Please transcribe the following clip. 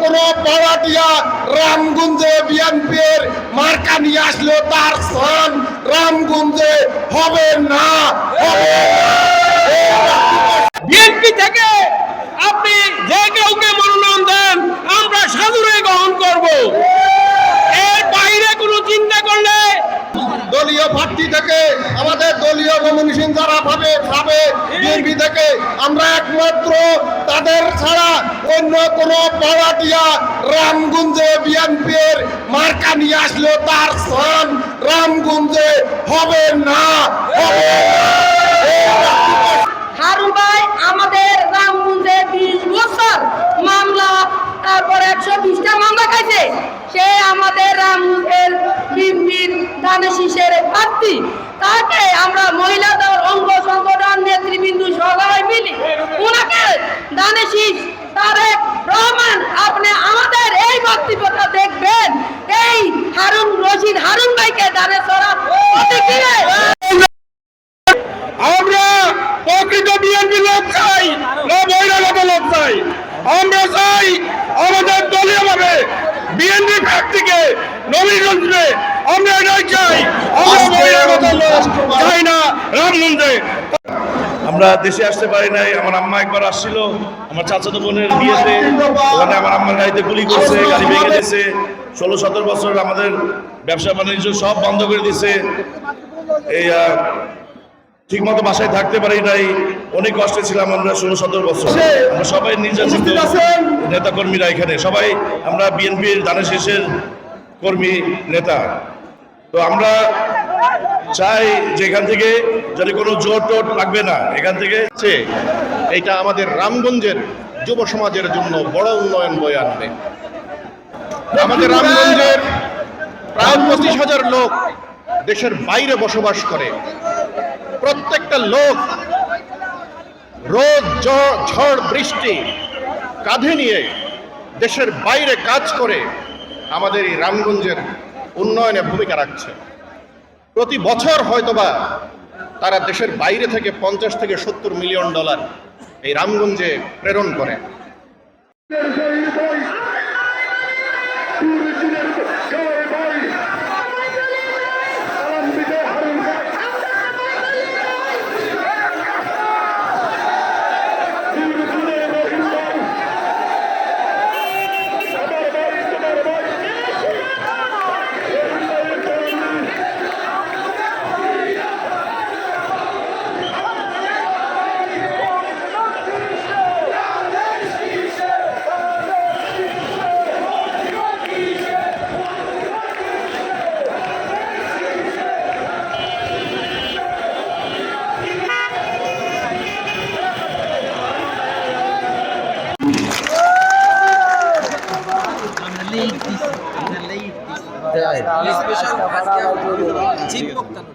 কোন পাড়াটিয়া রামগঞ্জে বিএনপির মার্কা নিয়ে আসলো তার স্থান রামগঞ্জে হবে না বিএনপি থেকে আপনি যে কাউকে মনোনয়ন দেন আমরা সাদরে গ্রহণ করব। এর বাইরে কোনো চিন্তা করলে দলীয় প্রার্থী থেকে আমাদের দলীয় নমিনেশন যারা পাবে পাবে। বিএনপি থেকে আমরা অন্য পাড়াটিয়া রামগঞ্জে বিএনপির মার্কা নিয়ে আসলো তার স্থান। রামগঞ্জে হবে না আমাদের মামলা, তারপর মামলা সে আমাদের তাকে আমরা মহিলা দল অঙ্গ সংগঠন নেতৃবৃন্দু সবাই মিলি ওনাকে ধানে শীষ তারেক রহমান আপনি আমাদের এই বক্তব্যটা দেখবেন এই হারুন রশিদ হারুন ভাইকে ধানে সরা আমরা প্রকৃত বিএনপি লোক চাই না বহিরাগত লোক চাই। আমরা চাই আমাদের দলীয় ভাবে বিএনপি প্রার্থীকে নবীগঞ্জে আমরা এটাই চাই। আমরা বহিরাগত লোক চাই না রামগঞ্জে। আমরা দেশে আসতে পারি নাই আমার আম্মা একবার আসছিল আমার চাচাতো বোনের বিয়েতে। ওখানে আমার আম্মার গাড়িতে গুলি করছে গাড়ি ভেঙে দিয়েছে। ষোলো সতেরো বছর আমাদের ব্যবসা বাণিজ্য সব বন্ধ করে দিছে এই ঠিক মতো বাসায় থাকতে পারি নাই। অনেক কষ্টে ছিলাম আমরা ষোলো সতেরো বছর। আমরা সবাই নির্যাতিত। নেতা কর্মীরা এখানে। সবাই আমরা বিএনপির দানের শেষের কর্মী নেতা। তো আমরা চাই যে এখান থেকে যদি কোনো জোর টোট লাগবে না। এখান থেকে এটা আমাদের রামগঞ্জের যুব সমাজের জন্য বড় উন্নয়ন বয়ে আনবে। আমাদের রামগঞ্জের প্রায় পঁচিশ হাজার লোক দেশের বাইরে বসবাস করে। প্রত্যেকটা লোক রোদ ঝড়, বৃষ্টি কাঁধে নিয়ে দেশের বাইরে কাজ করে আমাদের এই রামগঞ্জের উন্নয়নে ভূমিকা রাখছে। প্রতি বছর হয়তোবা তারা দেশের বাইরে থেকে পঞ্চাশ থেকে সত্তর মিলিয়ন ডলার এই রামগঞ্জে প্রেরণ করে। স্পেশাল আজকে চিফ বক্তা